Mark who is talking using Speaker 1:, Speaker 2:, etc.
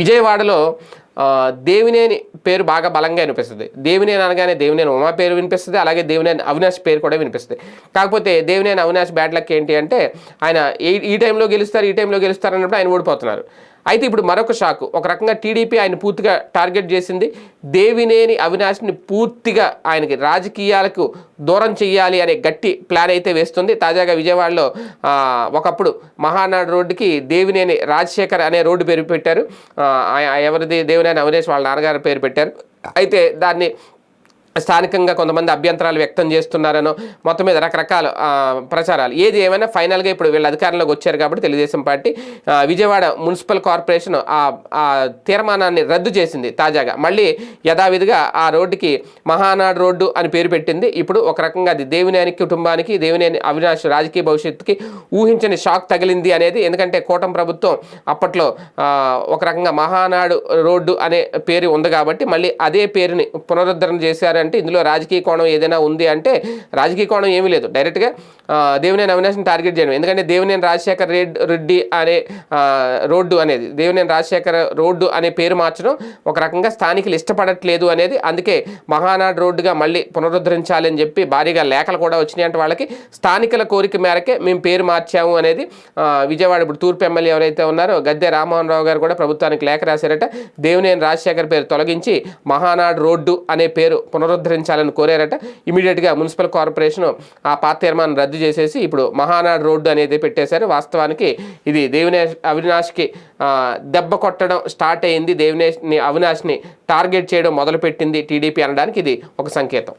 Speaker 1: విజయవాడలో దేవినేని పేరు బాగా బలంగా వినిపిస్తుంది. దేవినేని అనగానే దేవినేని ఉమా పేరు వినిపిస్తుంది అలాగే దేవినేని అవినాష్ పేరు కూడా వినిపిస్తుంది. కాకపోతే దేవినేని అవినాష్ బ్యాడ్ లక్ ఏంటి అంటే ఆయన ఈ ఈ టైంలో గెలుస్తారు ఈ టైంలో గెలుస్తారు అన్నప్పుడు ఆయన ఓడిపోతున్నారు. అయితే ఇప్పుడు మరొక షాక్. ఒక రకంగా టీడీపీ ఆయన పూర్తిగా టార్గెట్ చేసింది. దేవినేని అవినాష్ని పూర్తిగా ఆయనకి రాజకీయాలకు దూరం చెయ్యాలి అనే గట్టి ప్లాన్ అయితే వేస్తుంది. తాజాగా విజయవాడలో ఒకప్పుడు మహానాడు రోడ్డుకి దేవినేని రాజశేఖర్ అనే రోడ్డు పేరు పెట్టారు. ఎవరిది? దేవినేని అవినేష్ వాళ్ళ నాన్నగారు పేరు పెట్టారు. అయితే దాన్ని స్థానికంగా కొంతమంది అభ్యంతరాలు వ్యక్తం చేస్తున్నారనో మొత్తం మీద రకరకాల ప్రచారాలు. ఏది ఏమైనా ఫైనల్గా ఇప్పుడు వీళ్ళు అధికారంలోకి వచ్చారు కాబట్టి Telugu Desam party Vijayawada municipal corporation ఆ తీర్మానాన్ని రద్దు చేసింది తాజాగా. మళ్ళీ యథావిధిగా ఆ రోడ్డుకి మహానాడు రోడ్డు అని పేరు పెట్టింది. ఇప్పుడు ఒక రకంగా అది దేవినేని కుటుంబానికి దేవినేని అవినాష్ రాజకీయ భవిష్యత్తుకి ఊహించని షాక్ తగిలింది అనేది ఎందుకంటే కూటమి ప్రభుత్వం అప్పట్లో ఒక రకంగా మహానాడు రోడ్డు అనే పేరు ఉంది కాబట్టి మళ్ళీ అదే పేరుని పునరుద్ధరణ అంటే ఇందులో రాజకీయ కోణం ఏదైనా ఉంది అంటే రాజకీయ కోణం ఏమీ లేదు. డైరెక్ట్గా దేవినేని అవినాష్ని టార్గెట్ చేయడం. ఎందుకంటే దేవినేని రాజశేఖర్ రెడ్ రెడ్డి అనే రోడ్డు అనేది దేవినేని రాజశేఖర రోడ్డు అనే పేరు మార్చడం ఒక రకంగా స్థానికులు ఇష్టపడట్లేదు అనేది అందుకే మహానాడు రోడ్డుగా మళ్ళీ పునరుద్ధరించాలని చెప్పి భారీగా లేఖలు కూడా వచ్చినాయి అంటే వాళ్ళకి స్థానికుల కోరిక మేరకే మేము పేరు మార్చాము అనేది విజయవాడ ఇప్పుడు తూర్పు ఎమ్మెల్యే ఎవరైతే ఉన్నారో గద్దె రామ్మోహన్ రావు గారు కూడా ప్రభుత్వానికి లేఖ రాశారట. దేవినేని రాజశేఖర్ పేరు తొలగించి మహానాడు రోడ్డు అనే పేరు పునరుద్ధరించాలని కోరారట. ఇమీడియట్గా మున్సిపల్ కార్పొరేషన్ ఆ పాత తీర్మానం రద్దు చేసేసి ఇప్పుడు మహానాడు రోడ్డు అనేది పెట్టేశారు. వాస్తవానికి ఇది దేవినే అవినాష్కి దెబ్బ కొట్టడం స్టార్ట్ అయింది. దేవినేష్ని అవినాష్ని టార్గెట్ చేయడం మొదలుపెట్టింది టీడీపీ అనడానికి ఇది ఒక సంకేతం.